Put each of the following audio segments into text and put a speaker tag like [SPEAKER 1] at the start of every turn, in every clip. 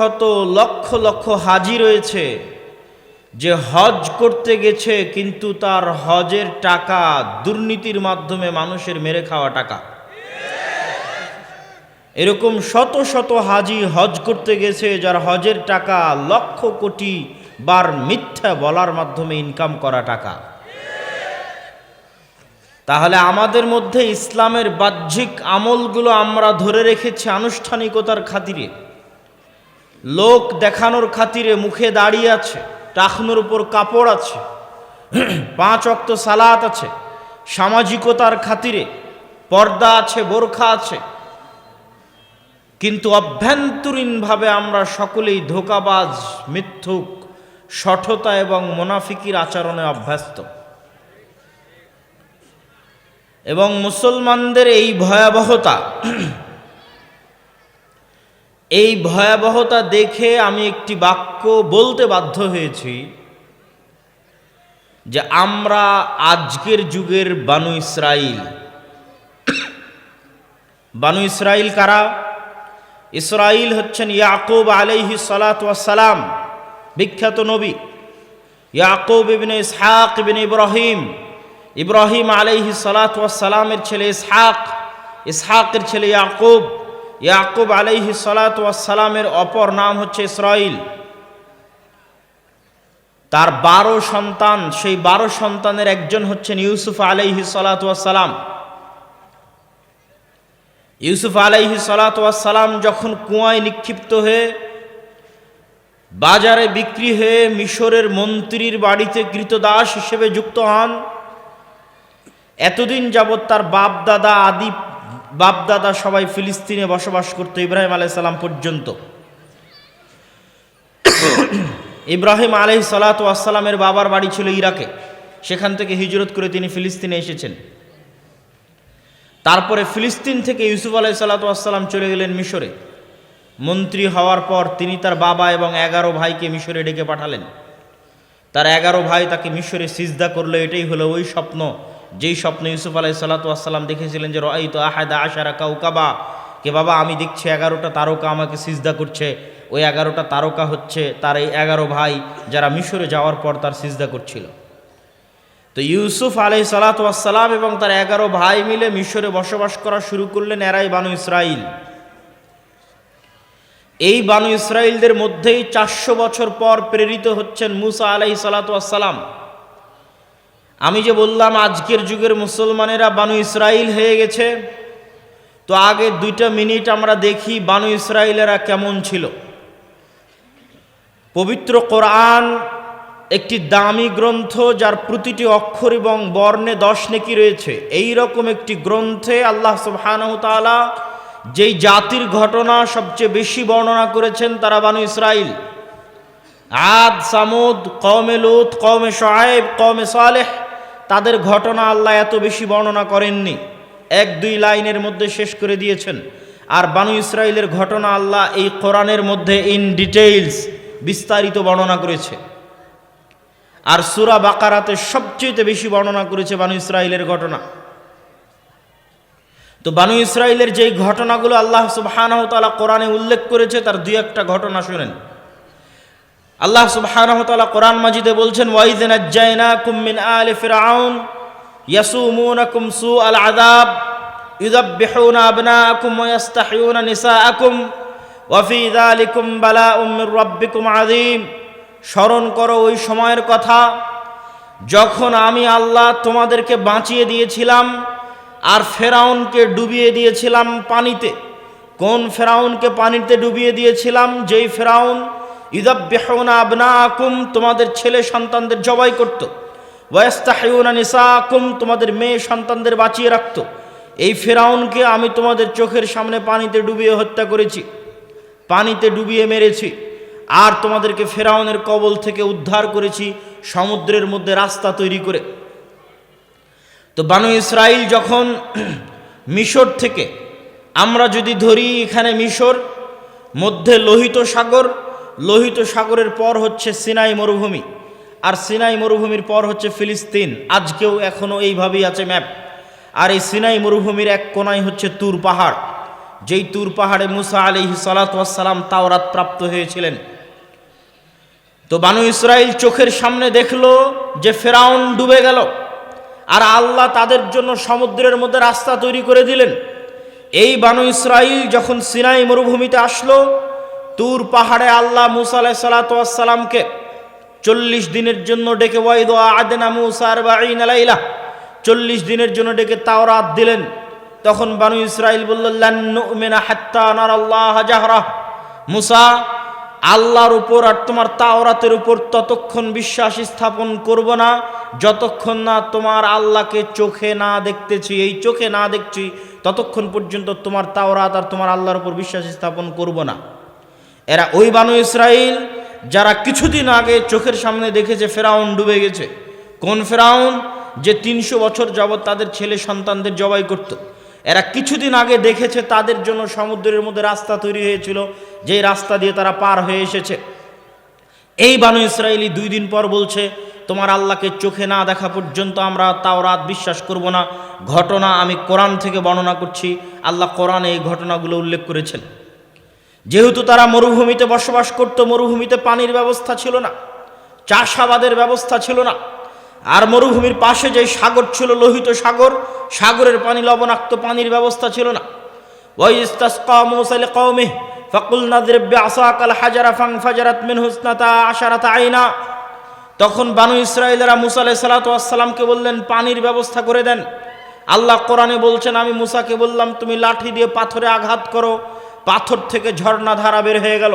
[SPEAKER 1] শত লক্ষ লক্ষ হাজি রয়েছে যে হজ করতে গেছে, কিন্তু তার হজের টাকা দুর্নীতির মাধ্যমে মানুষের মেরে খাওয়া টাকা। এরকম শত শত হাজি হজ করতে গেছে, যার হজের টাকা লক্ষ কোটি বার মিথ্যা বলার মাধ্যমে ইনকাম করা টাকা। তাহলে আমাদের মধ্যে ইসলামের বাহ্যিক আমলগুলো আমরা ধরে রেখেছি আনুষ্ঠানিকতার খাতিরে। লোক দেখানোর খাতিরে মুখে দাঁড়িয়ে আছে টাকনোর উপর কাপড় আছে, পাঁচ অক্ত সালাত আছে। সামাজিকতার খাতিরে পর্দা আছে, বোরখা আছে। কিন্তু অভ্যন্তরীণভাবে আমরা সকলেই ধোকাবাজ, মিথ্যুক, সঠতা এবং মোনাফিকির আচরণে অভ্যস্ত। এবং মুসলমানদের এই ভয়াবহতা এই ভয়াবহতা দেখে আমি একটি বাক্য বলতে বাধ্য হয়েছি যে আমরা আজকের যুগের বানু ইসরাইল। বানু ইসরাইল কারা? ইসরাইল হচ্ছেন ইয়াকুব আলাইহি সালাম বিখ্যাত নবী। ইয়াকুব ইবনে ইসহাক ইবনে ইব্রাহিম ইব্রাহিম আলাইহি সালামের ছেলে ইসহাক, ইসহাকের ছেলে ইয়াকুব। ইয়াকুব আলাইহি সালাত সালামের অপর নাম হচ্ছে ইসরাইল। তার বারো সন্তান, সেই বারো সন্তানের একজন হচ্ছেন ইউসুফ আলাইহি সালাত সালাম ইউসুফ আলাইহি সালাত সালাম যখন কুয়ায় নিক্ষিপ্ত হয়ে বাজারে বিক্রি হয়ে মিশরের মন্ত্রীর বাড়িতে কৃতদাস হিসেবে যুক্ত হন, এতদিন যাবৎ তার বাপ দাদা আদি বাপ দাদা সবাই ফিলিস্তিনে বসবাস করতো ইব্রাহিম আলাইসাল্লাম পর্যন্ত। ইব্রাহিম আলহ সালাতামের বাবার বাড়ি ছিল ইরাকে। সেখান থেকে হিজরত করে তিনি ফিলিস্তিনে এসেছেন। তারপরে ফিলিস্তিন থেকে ইউসুফ আলাহ সাল্লাতাম চলে গেলেন মিশরে। মন্ত্রী হওয়ার পর তিনি তার বাবা এবং এগারো ভাইকে মিশরে ডেকে পাঠালেন। তার এগারো ভাই তাকে মিশরে সিজদা করল, এটাই হলো ওই স্বপ্ন। যেই স্বপ্ন ইউসুফ আলাই সাল্লাতাম দেখেছিলেন যে রয় তো আহাদা আশারা কাউকাবা কে বাবা আমি দেখছি এগারোটা তারকা আমাকে সিজদা করছে, ওই এগারোটা তারকা হচ্ছে তার এই এগারো ভাই যারা মিশরে যাওয়ার পর তার সিজদা করছিল। তো ইউসুফ আলাই সালাতাম এবং তার এগারো ভাই মিলে মিশরে বসবাস করা শুরু করলেন এরাই বানু ইসরাইল। এই বানু ইসরায়েলদের মধ্যেই চারশো বছর পর প্রেরিত হচ্ছেন মুসা আলাই সালাতাম আমি যে বললাম, আজকের যুগের মুসলমানেরা বানু ইসরায়েল হয়ে গেছে। তো আগে দুইটা মিনিট আমরা দেখি বানু ইসরায়েলেরা কেমন ছিল। পবিত্র কোরআন একটি দামি গ্রন্থ যার প্রতিটি অক্ষর এবং বর্ণে দশ নেকি রয়েছে। এই রকম একটি গ্রন্থে আল্লাহ সুবহানহতালা যেই জাতির ঘটনা সবচেয়ে বেশি বর্ণনা করেছেন তারা বানু ইসরায়েল আদ, সামুদ কমে লুত কমে সোয়েব কমে সালেহ তাদের ঘটনা আল্লাহ এত বেশি বর্ণনা করেননি। এক দুই লাইনের মধ্যে শেষ করে দিয়েছেন। আর বানু ইসরায়েলের ঘটনা আল্লাহ এই কোরআনের মধ্যে ইন ডিটেইলস বিস্তারিত বর্ণনা করেছে। আর সুরা বাকারাতে সবচেয়ে বেশি বর্ণনা করেছে বানু ইসরায়েলের ঘটনা। তো বানু ইসরায়েলের যেই ঘটনাগুলো আল্লাহ সুবহানাহু তাআলা কোরআনে উল্লেখ করেছে, তার দুই একটা ঘটনা শুনেন। আল্লাহ সুবহানাহু তাআলা কোরআন মাজিদে বলছেন ওয়াইদ নাজ্জায়নাকুম মিন আলি ফিরআউন, ইয়াসুমুনাকুম সুআল আযাব ইউযাববিহুনা আবনাআকুম ওয়া ইস্তাহিয়ুনা নিসাআকুম, ওয়া ফি যালিকুম বালাউম মির রাব্বিকুম আযীম। স্মরণ করো ওই সময়ের কথা, যখন আমি আল্লাহ তোমাদেরকে বাঁচিয়ে দিয়েছিলাম আর ফেরাউনকে ডুবিয়ে দিয়েছিলাম পানিতে। কোন ফেরাউনকে পানিতে ডুবিয়ে দিয়েছিলাম? যেই ফেরাউন ইদাব্বেহনা আবনা আকুম তোমাদের ছেলে সন্তানদের জবাই করত। ওয়াস্তাহিউনা নিসা আকুম তোমাদের মেয়ে সন্তানদের বাঁচিয়ে রাখত। এই ফেরাউনকে আমি তোমাদের চোখের সামনে পানিতে ডুবিয়ে হত্যা করেছি। পানিতে ডুবিয়ে মেরেছি। আর তোমাদেরকে ফেরাউনের কবল থেকে উদ্ধার করেছি সমুদ্রের মধ্যে রাস্তা তৈরি করে। তো বানু ইসরাইল যখন মিশর থেকে, আমরা যদি ধরি এখানে মিশর, মধ্যে লোহিত সাগর লোহিত সাগরের পর হচ্ছে সিনাই মরুভূমি, আর সিনাই মরুভূমির পর হচ্ছে ফিলিস্তিন। আজকেও এখনও এইভাবেই আছে ম্যাপ। আর এই সিনাই মরুভূমির এক কোনায় হচ্ছে তুর পাহাড়। যেই তুর পাহাড়ে মুসা আলি সালাতাম তাওরাত প্রাপ্ত হয়েছিলেন। তো বানু ইসরায়েল চোখের সামনে দেখল যে ফেরাউন ডুবে গেল, আর আল্লাহ তাদের জন্য সমুদ্রের মধ্যে রাস্তা তৈরি করে দিলেন। এই বানু ইসরাইল যখন সিনাই মরুভূমিতে আসলো তুর পাহাড়ে আল্লাহ মুসা আলাহ সালাতামকে চল্লিশ দিনের জন্য ডেকে ওয়াইদ আদেনা চল্লিশ দিনের জন্য ডেকে তাওরাত দিলেন। তখন বানু ইসরাইল বললেন আল্লাহ জাহরা। মুসা, আল্লাহর উপর আর তোমার তাওরাতের উপর ততক্ষণ বিশ্বাস স্থাপন করব না। যতক্ষণ না তোমার আল্লাহকে চোখে না দেখতেছি, এই চোখে না দেখছি, ততক্ষণ পর্যন্ত তোমার তাওরাত আর তোমার আল্লাহর উপর বিশ্বাস স্থাপন করব না। এরা ওই বানু ইসরাইল যারা কিছুদিন আগে চোখের সামনে দেখেছে ফেরাউন ডুবে গেছে। কোন ফেরাউন? যে তিনশো বছর যাবৎ তাদের ছেলে সন্তানদের জবাই করত। এরা কিছুদিন আগে দেখেছে তাদের জন্য সমুদ্রের মধ্যে রাস্তা তৈরি হয়েছিল, যেই রাস্তা দিয়ে তারা পার হয়ে এসেছে। এই বানু ইসরায়েলি দুই দিন পর বলছে, তোমার আল্লাহকে চোখে না দেখা পর্যন্ত আমরা তাও রাত বিশ্বাস করব না। ঘটনা আমি কোরআন থেকে বর্ণনা করছি। আল্লাহ কোরআনে এই ঘটনাগুলো উল্লেখ করেছেন। যেহেতু তারা মরুভূমিতে বসবাস করত, মরুভূমিতে পানির ব্যবস্থা ছিল না, চাষাবাদের ব্যবস্থা ছিল না। আর মরুভূমির পাশে যে সাগর ছিল, লোহিত সাগর, সাগরের পানি লবণাক্ত পানির ব্যবস্থা ছিল না। তখন বানু ইসরায়েলেরা মুসা বললেন, পানির ব্যবস্থা করে দেন। আল্লাহ কোরআনে বলছেন, আমি মুসাকে বললাম, তুমি লাঠি দিয়ে পাথরে আঘাত করো পাথর থেকে ঝর্ণা ধারা বের হয়ে গেল।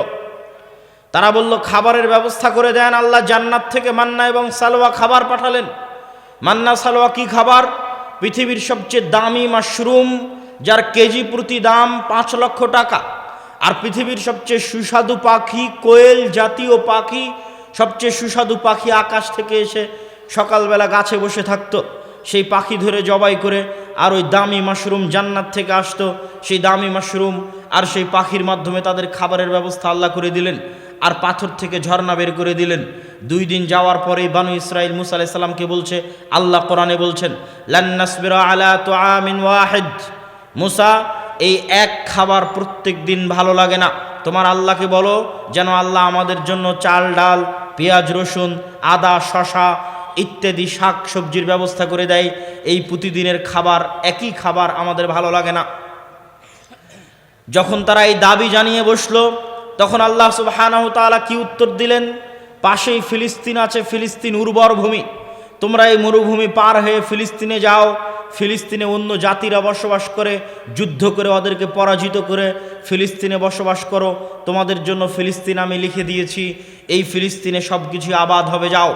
[SPEAKER 1] তারা বলল, খাবারের ব্যবস্থা করে দেন আল্লাহ, জান্নাত থেকে মান্না এবং সালোয়া খাবার পাঠালেন। মান্না, সালোয়া কি খাবার? পৃথিবীর সবচেয়ে দামি মাশরুম, যার কেজি প্রতি দাম পাঁচ লক্ষ টাকা। আর পৃথিবীর সবচেয়ে সুস্বাদু পাখি কোয়েল জাতীয় পাখি, সবচেয়ে সুস্বাদু পাখি আকাশ থেকে এসে সকালবেলা গাছে বসে থাকতো। সেই পাখি ধরে জবাই করে আর ওই দামি মাশরুম জান্নাত থেকে আসতো। সেই দামি মাশরুম আর সেই পাখির মাধ্যমে তাদের খাবারের ব্যবস্থা আল্লাহ করে দিলেন আর পাথর থেকে ঝর্ণা বের করে দিলেন। দুই দিন যাওয়ার পরেই বানু ইসরায়েল মুসা আলাইসাল্লামকে বলছে, আল্লাহ কোরআনে বলছেন আলা তো আমিন মুসা, এই এক খাবার প্রত্যেক দিন ভালো লাগে না। তোমার আল্লাহকে বলো যেন আল্লাহ আমাদের জন্য চাল, ডাল, পেঁয়াজ, রসুন, আদা শশা ইত্যাদি শাক সবজির ব্যবস্থা করে দেয়। এই প্রতিদিনের খাবার, একই খাবার আমাদের ভালো লাগে না। যখন তারা এই দাবি জানিয়ে বসল, তখন আল্লাহ সুবাহানাহ তালা কি উত্তর দিলেন? পাশেই ফিলিস্তিন আছে, ফিলিস্তিন উর্বর ভূমি। তোমরা এই মরুভূমি পার হয়ে ফিলিস্তিনে যাও। ফিলিস্তিনে অন্য জাতিরা বসবাস করে, যুদ্ধ করে ওদেরকে পরাজিত করে ফিলিস্তিনে বসবাস করো। তোমাদের জন্য ফিলিস্তিন আমি লিখে দিয়েছি, এই ফিলিস্তিনে সব কিছু আবাদ হবে, যাও।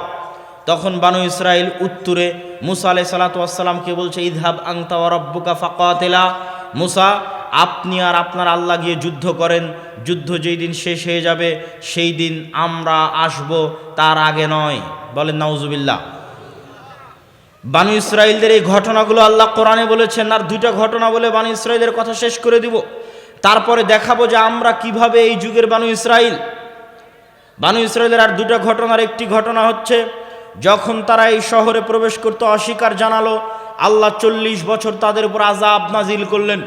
[SPEAKER 1] তখন বানু ইসরায়েল উত্তরে মুসা আলাই সালাতামকে বলছে, ইদহাব আংতা রব্বুকা ফাকাতেলা। মুসা, আপনি আর আপনার আল্লাহ গিয়ে যুদ্ধ করেন। যুদ্ধ যেই দিন শেষ হয়ে যাবে, সেই দিন আমরা আসব, তার আগে নয়। বলেন নাউজুবিল্লা বানু ইসরায়েলদের এই ঘটনাগুলো আল্লাহ কোরআনে বলেছেন, আর দুইটা ঘটনা বলে বানু ইসরায়েলের কথা শেষ করে দিব। তারপরে দেখাবো যে আমরা কীভাবে এই যুগের বানু ইসরায়েল বানু ইসরায়েলের আর দুটা ঘটনার একটি ঘটনা হচ্ছে যখন তারা এই শহরে প্রবেশ করতে অস্বীকার জানালো, আল্লাহ চল্লিশ বছর তাদের উপর আজাব নাজিল করলেন।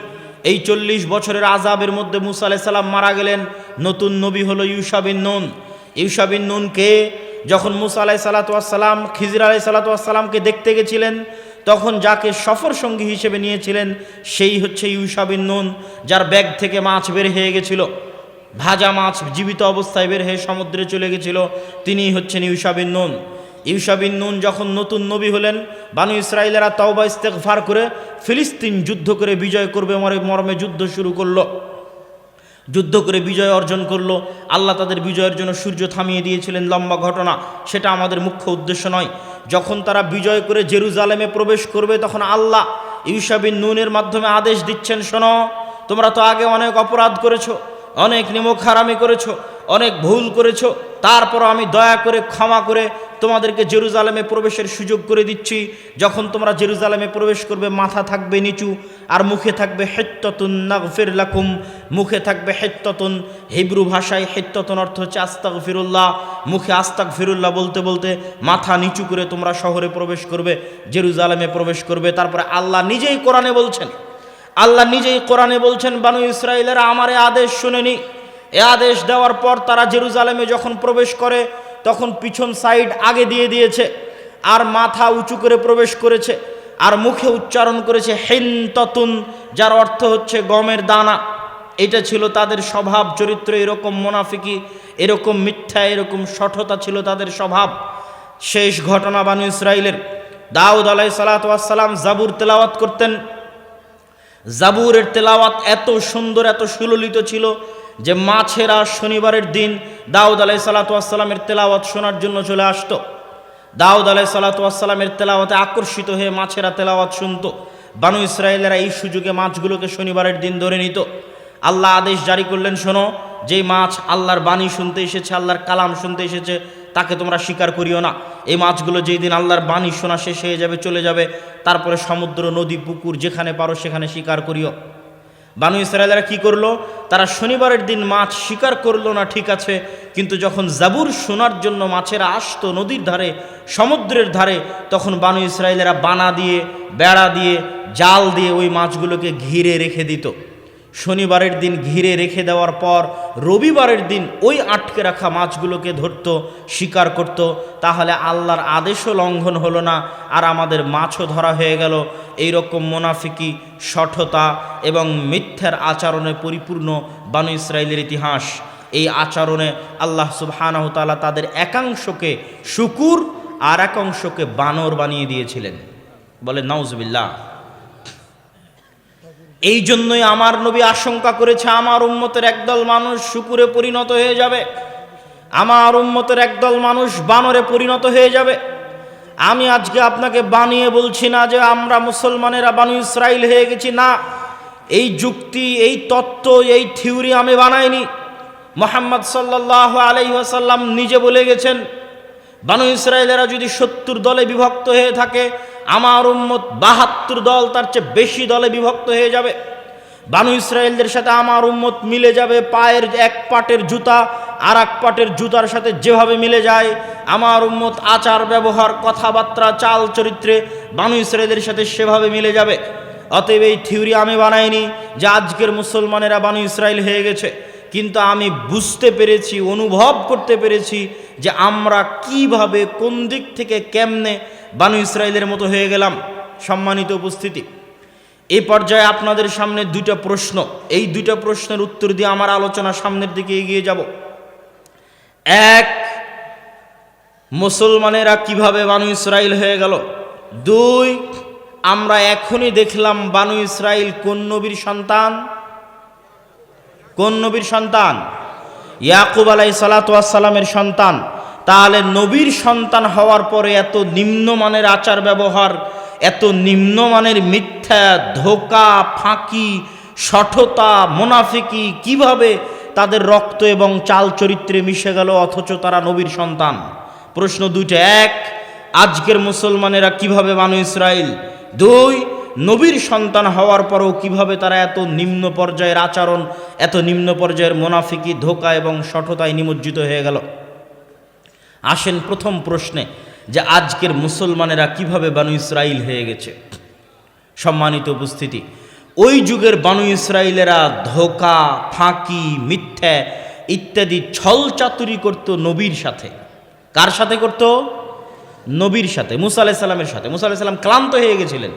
[SPEAKER 1] এই চল্লিশ বছরের আজাবের মধ্যে মুসা সাল্লাম মারা গেলেন। নতুন নবী হলো ইউসাবিন নুন। ইউসাবিন নুনকে যখন মুসা আলাই সালাতাম খিজির আলাই সালাতামকে দেখতে গেছিলেন, তখন যাকে সফর সঙ্গী হিসেবে নিয়েছিলেন, সেই হচ্ছে ইউসাবিন নুন, যার ব্যাগ থেকে মাছ বের হয়ে গেছিল। ভাজা মাছ জীবিত অবস্থায় বের হয়ে সমুদ্রে চলে গেছিল। তিনি হচ্ছেন ইউসাবিন নুন। ইউসাবিন নুন যখন নতুন নবী হলেন, বানু ইসরায়েলেরা তাওবা ইস্তেকফার করে ফিলিস্তিন যুদ্ধ করে বিজয় করবে, মরে, মর্মে যুদ্ধ শুরু করল। যুদ্ধ করে বিজয় অর্জন করল। আল্লাহ তাদের বিজয়ের জন্য সূর্য থামিয়ে দিয়েছিলেন লম্বা ঘটনা। সেটা আমাদের মুখ্য উদ্দেশ্য নয়। যখন তারা বিজয় করে জেরুজালেমে প্রবেশ করবে, তখন আল্লাহ ইউসাবিন নুনের মাধ্যমে আদেশ দিচ্ছেন, শোনো, তোমরা তো আগে অনেক অপরাধ করেছ, অনেক নিমক হারামি করেছ অনেক ভুল করেছ তারপর আমি দয়া করে ক্ষমা করে তোমাদেরকে জেরুজালেমে প্রবেশের সুযোগ করে দিচ্ছি। যখন তোমরা জেরুজালেমে প্রবেশ করবে, মাথা থাকবে নিচু, আর মুখে থাকবে হেত্ততুন নাগফির লাকুম। মুখে থাকবে হেত্ততুন, হিব্রু ভাষায় হেত্ততুন অর্থ হচ্ছে আস্তাক ফিরুল্লাহ মুখে আস্তাক ফিরুল্লাহ বলতে বলতে মাথা নিচু করে তোমরা শহরে প্রবেশ করবে, জেরুজালেমে প্রবেশ করবে। তারপরে আল্লাহ নিজেই কোরআনে বলছেন, আল্লাহ নিজেই কোরআনে বলছেন, বানু ইসরায়েলেরা আমারে আদেশ শুনেনি। এ আদেশ দেওয়ার পর তারা জেরুজালেমে যখন প্রবেশ করে, তখন পিছন সাইড আগে দিয়ে দিয়েছে আর মাথা উঁচু করে প্রবেশ করেছে আর মুখে উচ্চারণ করেছে হেন ততুন যার অর্থ হচ্ছে গমের দানা। এটা ছিল তাদের স্বভাব, চরিত্র এরকম মোনাফিকি, এরকম মিথ্যা, এরকম সঠতা ছিল তাদের স্বভাব। শেষ ঘটনা বানু ইসরায়েলের দাউদ আলাই সালাতাম জাবুর তেলাওয়াত করতেন। জাবুরের তেলাওয়াত এত সুন্দর, এত সুললিত ছিল যে মাছেরা শনিবারের দিন দাউদ আলাই সালাতামের তেলাওয়াত শোনার জন্য চলে আসতো। দাউদ আলাই সালাতামের তেলাওয়াতে আকর্ষিত হয়ে মাছেরা তেলাওয়াত শুনত। বানু ইসরায়েলেরা এই সুযোগে মাছগুলোকে শনিবারের দিন ধরে নিত। আল্লাহ আদেশ জারি করলেন, শোনো, যেই মাছ আল্লাহর বাণী শুনতে এসেছে, আল্লাহর কালাম শুনতে এসেছে, তাকে তোমরা স্বীকার করিও না। এই মাছগুলো যেই দিন আল্লাহর বাণী শোনা শেষ হয়ে যাবে, চলে যাবে, তারপরে সমুদ্র, নদী, পুকুর যেখানে পারো সেখানে শিকার করিও। বানু ইসরায়েলেরা কি করল? তারা শনিবারের দিন মাছ শিকার করল না, ঠিক আছে, কিন্তু যখন জাবুর শোনার জন্য মাছেরা আসতো নদীর ধারে, সমুদ্রের ধারে, তখন বানু ইসরায়েলেরা বানা দিয়ে, বেড়া দিয়ে, জাল দিয়ে ওই মাছগুলোকে ঘিরে রেখে দিত। শনিবারের দিন ঘিরে রেখে দেওয়ার পর রবিবারের দিন ওই আটকে রাখা মাছগুলোকে ধরত, শিকার করত। তাহলে আল্লাহর আদেশও লঙ্ঘন হলো না, আর আমাদের মাছও ধরা হয়ে গেল। এই রকম মোনাফিকি, সঠতা এবং মিথ্যার আচরণে পরিপূর্ণ বানু ইসরায়েলের ইতিহাস। এই আচরণে আল্লাহ সুবহানাহতালা তাদের একাংশকে শুকুর আর একাংশকে বানর বানিয়ে দিয়েছিলেন। বলে, নাউজবিল্লাহ। এই জন্যই আমার নবী আশঙ্কা করেছে, আমার উম্মতের একদল মানুষ শুকুরে পরিণত হয়ে যাবে। আমার উম্মতের একদল মানুষ বানরে পরিণত হয়ে যাবে। আমি আজকে আপনাকে বানিয়ে বলছি না যে আমরা মুসলমানেরা বানু ইসরায়েল হয়ে গেছি, না। এই যুক্তি, এই তত্ত্ব, এই থিওরি আমি বানাইনি। মোহাম্মদ সাল্লাহ আলাইসাল্লাম নিজে বলে গেছেন, বানু ইসরায়েলেরা যদি সত্তর দলে বিভক্ত হয়ে থাকে আমার উম্মত বাহাত্তর দল তার চেয়ে বেশি দলে বিভক্ত হয়ে যাবে। বানু ইসরায়েলদের সাথে আমার উম্মত মিলে যাবে, পায়ের এক পাটের জুতা আর এক পাটের জুতার সাথে যেভাবে মিলে যায়। আমার উম্মত আচার, ব্যবহার, কথাবার্তা, চাল চরিত্রে বানু ইসরায়েলদের সাথে সেভাবে মিলে যাবে। অতএব এই থিওরি আমি বানাইনি যে আজকের মুসলমানেরা বানু ইসরায়েল হয়ে গেছে। কিন্তু আমি বুঝতে পেরেছি, অনুভব করতে পেরেছি যে আমরা কীভাবে কোন দিক থেকে কেমনে বানু ইসরায়েলের মতো হয়ে গেলাম, সম্মানিত উপস্থিতি। এই পর্যায়ে আপনাদের সামনে দুইটা প্রশ্ন। এই দুইটা প্রশ্নের উত্তর দিয়ে আমার আলোচনা সামনের দিকে এগিয়ে যাব। এক, মুসলমানেরা কীভাবে বানু ইসরায়েল হয়ে গেল? দুই, আমরা এখনই দেখলাম বানু ইসরায়েল কোন নবীর সন্তান? কোন নবীর সন্তান? ইয়াকুব আলাই সালাতামের সন্তান। তাহলে নবীর সন্তান হওয়ার পরে এত নিম্নমানের আচার ব্যবহার, এত নিম্নমানের মিথ্যা, ধোকা, ফাঁকি, সঠতা, মোনাফিকি কীভাবে তাদের রক্ত এবং চাল চরিত্রে মিশে গেল অথচ তারা নবীর সন্তান? প্রশ্ন দুইটা। এক, আজকের মুসলমানেরা কীভাবে মানু ইসরায়েল দুই, নবীর সন্তান হওয়ার পরও কীভাবে তারা এত নিম্ন পর্যায়ের আচরণ, এত নিম্ন পর্যায়ের মোনাফিকি, ধোকা এবং সঠতায় নিমজ্জিত হয়ে গেল? আসেন প্রথম প্রশ্নে যে আজকের মুসলমানেরা কীভাবে বানু ইসরায়েল হয়ে গেছে? সম্মানিত উপস্থিতি, ওই যুগের বানু ইসরায়েলেরা ধোকা, ফাঁকি, মিথ্যা ইত্যাদি ছল চাতুরি করত নবীর সাথে। কার সাথে করত? নবীর সাথে, মুসা আলাইসাল্লামের সাথে। মুসা আলাইসাল্লাম ক্লান্ত হয়ে গেছিলেন।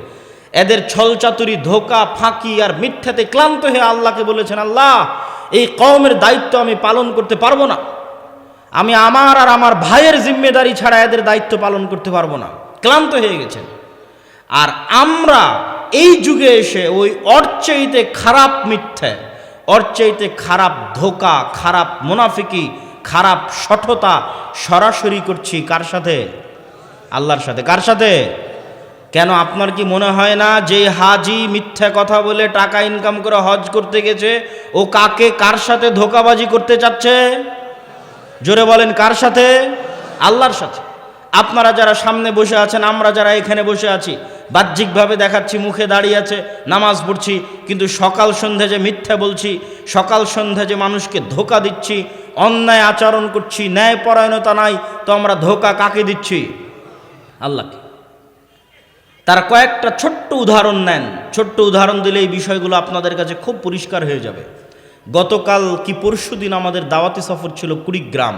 [SPEAKER 1] এদের ছলচাতুরি ধোকা, ফাঁকি আর মিথ্যাতে ক্লান্ত হয়ে আল্লাহকে বলেছেন, আল্লাহ, এই কওমের দায়িত্ব আমি পালন করতে পারব না। আমি আমার আর আমার ভাইয়ের জিম্মেদারি ছাড়া এদের দায়িত্ব পালন করতে পারব না। ক্লান্ত হয়ে গেছেন। আর আমরা এই যুগে এসে ওই অর্চেইতে খারাপ মিথ্যে, অর্চেইতে খারাপ ধোকা, খারাপ মুনাফিকি, খারাপ সঠতা সরাসরি করছি কার সাথে? আল্লাহর সাথে। কার সাথে? কেন আপনার কি মনে হয় না যে হাজি মিথ্যা কথা বলে টাকা ইনকাম করে হজ করতে গেছে, ও কাকে কার সাথে ধোকাবাজি করতে চাচ্ছে? জোরে বলেন, কার সাথে? আল্লাহর সাথে। আপনারা যারা সামনে বসে আছেন, আমরা যারা এখানে বসে আছি, বাহ্যিকভাবে দেখাচ্ছি, মুখে দাঁড়িয়ে আছে, নামাজ পড়ছি, কিন্তু সকাল সন্ধ্যা যে মিথ্যা বলছি, সকাল সন্ধ্যা যে মানুষকে ধোকা দিচ্ছি, অন্যায় আচরণ করছি ন্যায় পরায়ণতা নাই, তো আমরা ধোকা কাকে দিচ্ছি? আল্লাহকে। তার কয়েকটা ছোট্ট উদাহরণ নেন। ছোট্ট উদাহরণ দিলে এই বিষয়গুলো আপনাদের কাছে খুব পরিষ্কার হয়ে যাবে। গতকাল কি পরশু দিন আমাদের দাওয়াতি সফর ছিল কুড়িগ্রাম।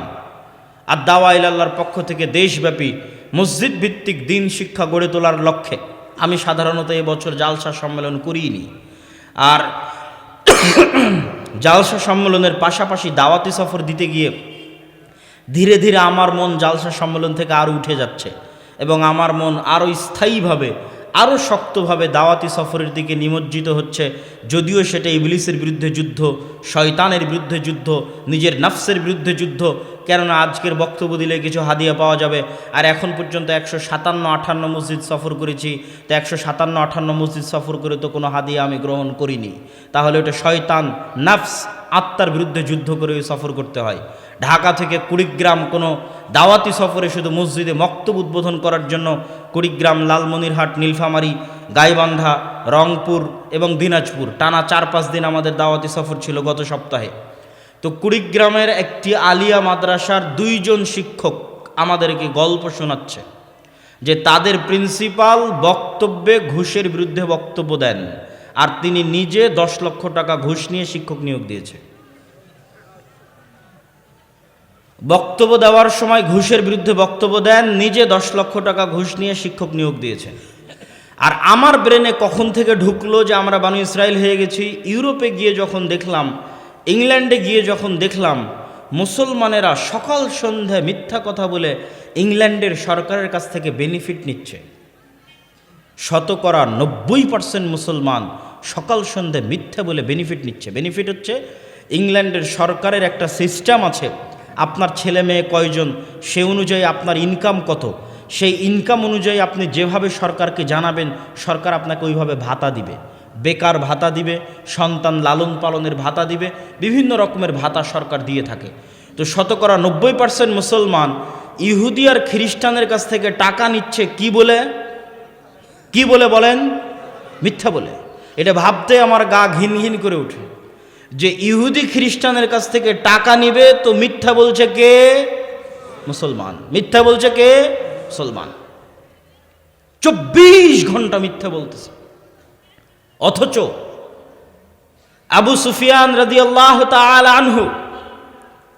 [SPEAKER 1] আর দাওয়া ইলাল্লার পক্ষ থেকে দেশব্যাপী মসজিদ ভিত্তিক দিন শিক্ষা গড়ে তোলার লক্ষ্যে আমি সাধারণত এবছর জালসা সম্মেলন করিনি। আর জালসা সম্মেলনের পাশাপাশি দাওয়াতি সফর দিতে গিয়ে ধীরে ধীরে আমার মন জালসা সম্মেলন থেকে আরও উঠে যাচ্ছে এবং আমার মন আরও স্থায়ীভাবে আরও শক্তভাবে দাওয়াতি সফরের দিকে নিমজ্জিত হচ্ছে। যদিও সেটা ইবলিসের বিরুদ্ধে যুদ্ধ, শয়তানের বিরুদ্ধে যুদ্ধ, নিজের নাফসের বিরুদ্ধে যুদ্ধ, কেননা আজকের বক্তব্য দিলে কিছু হাদিয়া পাওয়া যাবে। আর এখন পর্যন্ত একশো সাতান্ন আঠান্ন মসজিদ সফর করেছি। তো একশো সাতান্ন আঠান্ন মসজিদ সফর করে তো কোনো হাদিয়া আমি গ্রহণ করিনি। তাহলে ওটা শয়তান, নাফস, আত্মার বিরুদ্ধে যুদ্ধ করে সফর করতে হয়। ঢাকা থেকে কুড়িগ্রাম কোনো দাওয়াতি সফরে শুধু মসজিদে মক্তব উদ্বোধন করার জন্য কুড়িগ্রাম, লালমনিরহাট, নীলফামারী, গাইবান্ধা, রংপুর এবং দিনাজপুর। টানা চার পাঁচ দিন আমাদের দাওয়াতি সফর ছিল গত সপ্তাহে। তো কুড়িগ্রামের একটি আলিয়া মাদ্রাসার দুইজন শিক্ষক আমাদেরকে গল্প শোনাচ্ছে যে তাদের প্রিন্সিপাল বক্তব্যে ঘুষের বিরুদ্ধে বক্তব্য দেন আর তিনি নিজে দশ লক্ষ টাকা ঘুষ নিয়ে শিক্ষক নিয়োগ দিয়েছে। বক্তব্য দেওয়ার সময় ঘুষের বিরুদ্ধে বক্তব্য দেন, নিজে দশ লক্ষ টাকা ঘুষ নিয়ে শিক্ষক নিয়োগ দিয়েছেন। আর আমার ব্রেনে কখন থেকে ঢুকলো যে আমরা বানু ইসরায়েল হয়ে গেছি, ইউরোপে গিয়ে যখন দেখলাম, ইংল্যান্ডে গিয়ে যখন দেখলাম, মুসলমানেরা সকাল সন্ধ্যায় মিথ্যা কথা বলে ইংল্যান্ডের সরকারের কাছ থেকে বেনিফিট নিচ্ছে। শতকরা নব্বই পার্সেন্ট মুসলমান সকাল সন্ধে মিথ্যা বলে বেনিফিট নিচ্ছে। বেনিফিট হচ্ছে, ইংল্যান্ডের সরকারের একটা সিস্টেম আছে আপনার ছেলে মেয়ে কয়জন, সে অনুযায়ী আপনার ইনকাম কত। সেই ইনকাম অনুযায়ী আপনি যেভাবে সরকারকে জানাবেন, সরকার আপনাকে ওইভাবে ভাতা দিবে। বেকার ভাতা দিবে, সন্তান লালন পালনের ভাতা দিবে, বিভিন্ন রকমের ভাতা সরকার দিয়ে থাকে। তো শতকরা নব্বই পার্সেন্ট মুসলমান ইহুদি আর খ্রিস্টানের কাছ থেকে টাকা নিচ্ছে কি বলে? কি বলে বলেন? মিথ্যা বলে। এটা ভাবতে আমার গা ঘিন ঘিন করে ওঠে যে ইহুদি খ্রিস্টানের কাছ থেকে টাকা নিবে, তো মিথ্যা বলছে কে? মুসলমান। মিথ্যা বলছে কে? মুসলমান। চব্বিশ ঘণ্টা মিথ্যা বলতেছে। অথচ আবু সুফিয়ান রাদি আল্লাহ আনহু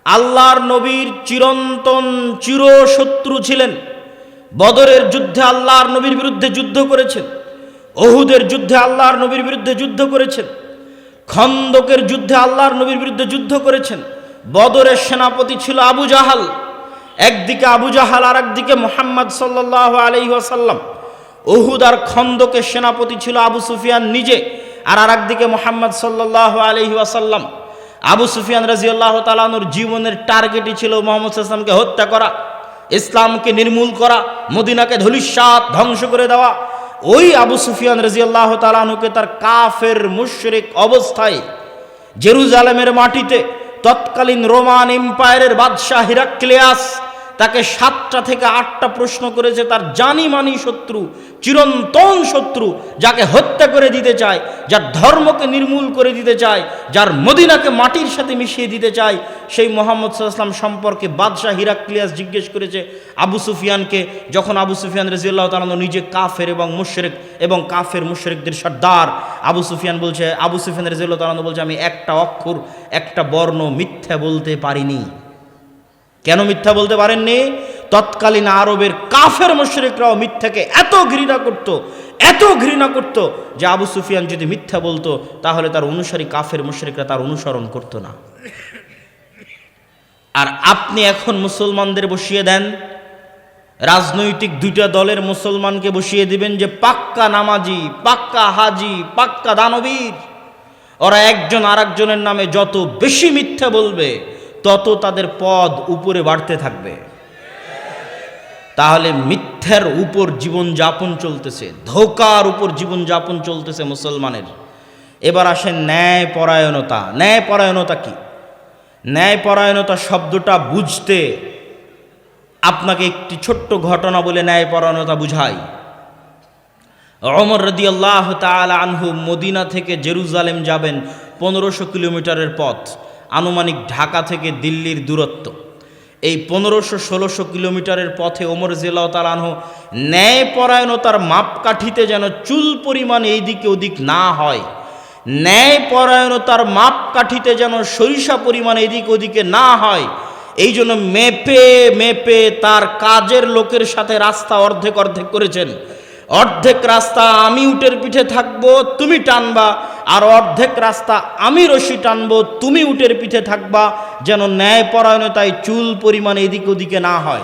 [SPEAKER 1] আল্লাহর নবীর চিরন্তন চিরশত্রু ছিলেন। বদরের যুদ্ধে আল্লাহর নবীর বিরুদ্ধে যুদ্ধ করেছেন। অহুদের যুদ্ধে আল্লাহর নবীর বিরুদ্ধে যুদ্ধ করেছেন। খন্দকের যুদ্ধে আল্লাহর নবীর বিরুদ্ধে যুদ্ধ করেছেন। বদরের সেনাপতি ছিল আবু জাহাল। একদিকে আবু জাহাল আর একদিকে মোহাম্মদ সাল্লাহ আলহি আসাল্লাম ওহুদ আর খন্দকের সেনাপতি ছিল আবু সুফিয়ান নিজে আর আর একদিকে মোহাম্মদ সাল্লাহ আলহি আসাল্লাম আবু সুফিয়ান রাজিউল্লাহ তালানুর জীবনের টার্গেটই ছিল মোহাম্মদ ইসলামকে হত্যা করা, ইসলামকে নির্মূল করা, মদিনাকে ধলিস্বাত ধ্বংস করে দেওয়া ওই আবু সুফিয়ান রাজিয়াল্লাহ তালানুকে তার কাফের মুশরিক অবস্থায় জেরুজালেমের মাটিতে তৎকালীন রোমান এম্পায়ারের বাদশাহ হিরাক্লিয়াস তাকে সাতটা থেকে আটটা প্রশ্ন করেছে তার জানি মানি শত্রু, চিরন্তন শত্রু, যাকে হত্যা করে দিতে চায়, যার ধর্মকে নির্মূল করে দিতে চায়, যার মদিনাকে মাটির সাথে মিশিয়ে দিতে চায়। সেই মোহাম্মদ সাল্লাম সম্পর্কে বাদশাহ হিরাক্লিয়াস জিজ্ঞেস করেছে আবু সুফিয়ানকে, যখন আবু সুফিয়ান রাজিউল্লাহ তালানো নিজে কাফের এবং মুশরেক এবং কাফের মুশরেকদের সর্দার, আবু সুফিয়ান বলছে, আবু সুফিয়ান রাজিউল্লাহ তালানো বলছে, আমি একটা অক্ষর, একটা বর্ণ মিথ্যা বলতে পারিনি। কেন মিথ্যা বলতে পারেননি? তৎকালীন আরবের কাফের মুশরিকরাও মিথ্যাকে এত ঘৃণা করত, এত ঘৃণা করত যে আবু সুফিয়ান যদি মিথ্যা বলতো, তাহলে তার অনুসারী কাফের মুশরিকরা তার অনুসরণ করত না। আর আপনি এখন মুসলমানদের বসিয়ে দেন, রাজনৈতিক দুইটা দলের মুসলমানকে বসিয়ে দিবেন যে পাক্কা নামাজি, পাক্কা হাজি, পাক্কা দানবীর। ওরা একজন আর নামে যত বেশি মিথ্যা বলবে তত তাদের পদ উপরে বাড়তে থাকবে। তাহলে মিথ্যার উপর জীবন যাপন চলতেছে, ধোকার উপর জীবন যাপন চলতেছে মুসলমানের। এবার আসেন ন্যায় পরায়ণতা ন্যায় পরায়ণতা কি? ন্যায় পরায়ণতা শব্দটা বুঝতে আপনাকে একটি ছোট্ট ঘটনা বলে ন্যায় পরায়ণতা বুঝাই। অমর রদি আল্লাহ আনহু মদিনা থেকে জেরুজালেম যাবেন পনেরোশো কিলোমিটারের পথ। আনুমানিক ঢাকা থেকে দিল্লির দূরত্ব। এই পনেরোশো ষোলোশো কিলোমিটারের পথে ওমর জিল্লাহ তালানহ ন্যায়পরায়ণতার মাপকাঠিতে যেন চুল পরিমাণ এইদিকে ওদিক না হয়, ন্যায়পরায়ণতার মাপকাঠিতে যেন সরিষা পরিমাণ এদিক ওদিকে না হয়, এই জন্য মেপে মেপে তার কাজের লোকের সাথে রাস্তা অর্ধেক অর্ধেক করেছেন। অর্ধেক রাস্তা আমি উটের পিঠে থাকব, তুমি টানবা। আর অর্ধেক রাস্তা আমি রশি টানবো, তুমি উটের পিঠে থাকবা। যেন ন্যায়পরায়ণতায় চুল পরিমাণ এদিক ওদিকে না হয়।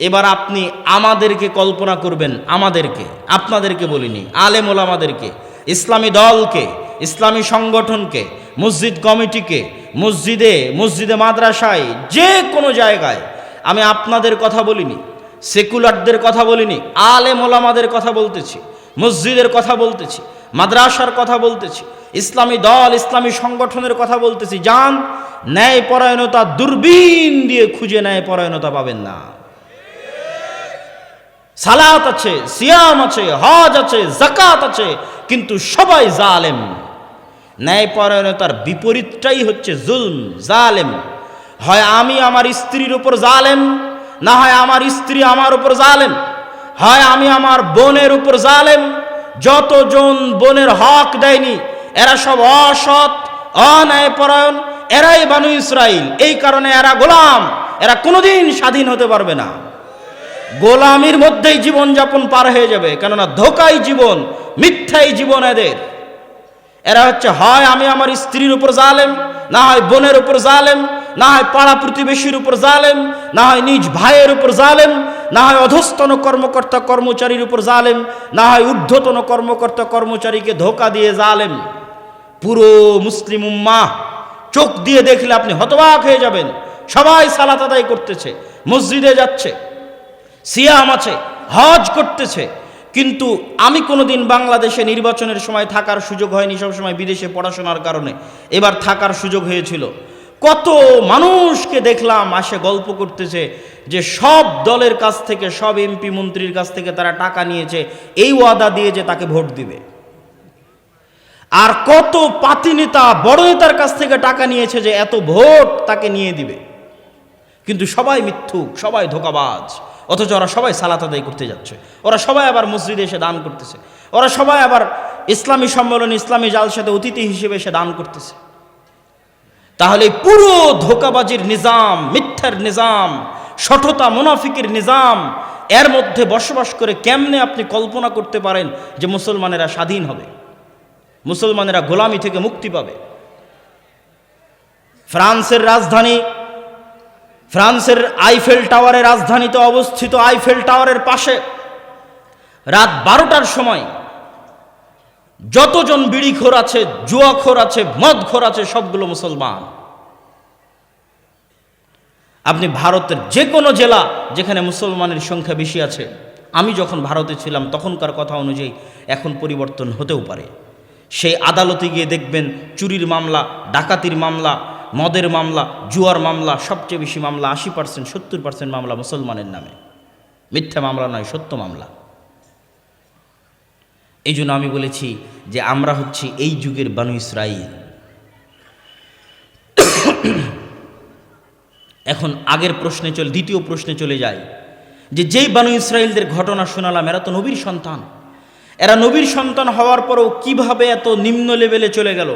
[SPEAKER 1] এবার আপনি আমাদেরকে কল্পনা করবেন, আমাদেরকে, আপনাদেরকে বলিনি, আলেম ওলামাদেরকে, ইসলামী দলকে, ইসলামী সংগঠনকে, মসজিদ কমিটিকে, মসজিদে মসজিদে মাদ্রাসায়, যে কোনো জায়গায় আমি আপনাদের কথা বলিনি। সেকুলারদের কথা বলিনি আলে ওলামাদের কথা বলতেছি, মসজিদের কথা বলতেছি, মাদ্রাসার কথা বলতেছি, ইসলামী দল, ইসলামী সংগঠনের কথা বলতেছি, যান ন্যায় পরায়ণতা দূরবীন দিয়ে খুঁজে ন্যায় পরায়ণতা পাবেন না। সালাত আছে, সিয়াম আছে, হজ আছে জাকাত আছে, কিন্তু সবাই জালেম। ন্যায়পরায়ণতার বিপরীতটাই হচ্ছে জুলম, জালেম। হয় আমি আমার স্ত্রীর উপর জালেম না হয় আমার স্ত্রী আমার উপর জালেম, হয় আমি আমার বোনের উপর জালেম। যতজন বোনের হক দেয়নি, এরা সব অসৎ, অন্যায়পরায়ণ, এরাই বানু ইসরাইল। এই কারণে এরা গোলাম, এরা কোনোদিন স্বাধীন হতে পারবে না। গোলামির মধ্যেই জীবন যাপন পার হয়ে যাবে, কেননা ধোকাই জীবন, মিথ্যাই জীবন এদের। এরা হচ্ছে, হয় আমি আমার স্ত্রীর উপর জালেম, না হয় বোনের উপর জালেম না হয় পাড়া প্রতিবেশীর উপর জালেম, না হয় নিজ ভাইয়ের উপর জালেম, না হয় অধস্তন কর্মকর্তা কর্মচারীর উপর জালেম, না হয় ঊর্ধ্বতন কর্মকর্তা কর্মচারীকে ধোকা দিয়ে জালেম। পুরো মুসলিম উম্মা চোখ দিয়ে দেখলে আপনি হতবাক হয়ে যাবেন। সবাই সালাত আদায় করতেছে, মসজিদে যাচ্ছে, সিয়াম আছে, হজ করতেছে। কিন্তু আমি কোনোদিন বাংলাদেশে নির্বাচনের সময় থাকার সুযোগ হয়নি, সবসময় বিদেশে পড়াশোনার কারণে। এবার থাকার সুযোগ হয়েছিল। কত মানুষকে দেখলাম আসে গল্প করতেছে যে সব দলের কাছ থেকে, সব এমপি মন্ত্রীর কাছ থেকে তারা টাকা নিয়েছে, এই ওয়াদা দিয়ে যে তাকে ভোট দিবে। আর কত পাতি নেতা, বড় নেতার কাছ থেকে টাকা নিয়েছে যে এত ভোট তাকে নিয়ে দিবে। কিন্তু সবাই মিথ্যুক, সবাই ধোকাবাজ, অথচ ওরা সবাই সালাত আদায় করতে যাচ্ছে। ওরা সবাই আবার মসজিদে এসে দান করতেছে। ওরা সবাই আবার ইসলামী সম্মেলন, ইসলামী জালসাতে অতিথি হিসেবে এসে দান করতেছে। তাহলে পুরো ধোকাবাজির নিজাম, মিথ্যার নিজাম, সঠতা মুনাফিকের নিজাম, এর মধ্যে বসবাস করে কেমনে আপনি কল্পনা করতে পারেন যে মুসলমানেরা স্বাধীন হবে? মুসলমানেরা গোলামি থেকে মুক্তি পাবে? ফ্রান্সের রাজধানী, ফ্রান্সের আইফেল টাওয়ারের রাজধানীতে অবস্থিত আইফেল টাওয়ারের পাশে রাত বারোটার সময় যতজন বিড়িখোর আছে, জুয়াখোর আছে, মদখোর আছে, সবগুলো মুসলমান। আপনি ভারতের যে কোনো জেলা যেখানে মুসলমানের সংখ্যা বেশি আছে, আমি যখন ভারতে ছিলাম, তখনকার কথা অনুযায়ী এখন পরিবর্তন হতেও পারে। সেই আদালতে গিয়ে দেখবেন চুরির মামলা, ডাকাতির মামলা, মদের মামলা, জুয়ার মামলা, সবচেয়ে বেশি মামলা আশি পার্সেন্ট, সত্তর পার্সেন্ট মামলা মুসলমানের নামে। মিথ্যা মামলা নয়, সত্য মামলা। এই জন্য আমি বলেছি যে আমরা হচ্ছি এই যুগের বানু ইসরাইল। এখন আগের প্রশ্নে চলে, দ্বিতীয় প্রশ্নে চলে যায় যে যেই বানু ইসরায়েলদের ঘটনা শোনালাম, এরা তো নবীর সন্তান। এরা নবীর সন্তান হওয়ার পরেও কীভাবে এত নিম্ন লেভেলে চলে গেল?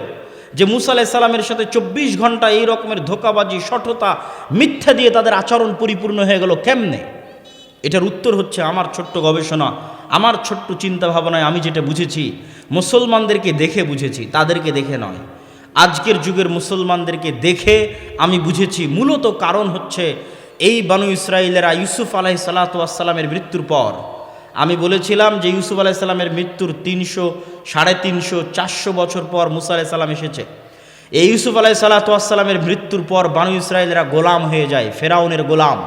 [SPEAKER 1] যে মুসা আলাহ সাল্লামের সাথে চব্বিশ ঘণ্টা এই রকমের ধোকাবাজি, সঠতা, মিথ্যা দিয়ে তাদের আচরণ পরিপূর্ণ হয়ে গেল কেমনে? এটার উত্তর হচ্ছে আমার ছোট্ট গবেষণা, আমার ছোট্ট চিন্তা ভাবনায় আমি যেটা বুঝেছি, মুসলমানদেরকে দেখে বুঝেছি, তাদেরকে দেখে নয়। আজকের যুগের মুসলমানদেরকে দেখে আমি বুঝেছি, মূলত কারণ হচ্ছে এই বানু ইসরায়েলেরা ইউসুফ আলাহি সাল্লাতামের মৃত্যুর পর। আমি বলেছিলাম যে ইউসুফ আলাহি সাল্লামের মৃত্যুর তিনশো, সাড়ে তিনশো, চারশো বছর পর মুসা আলাহি সাল্লাম এসেছে। এই ইউসুফ আলাহি সাল্লাতামের মৃত্যুর পর বানু ইসরায়েলেরা গোলাম হয়ে যায়, ফেরাউনের গোলাম।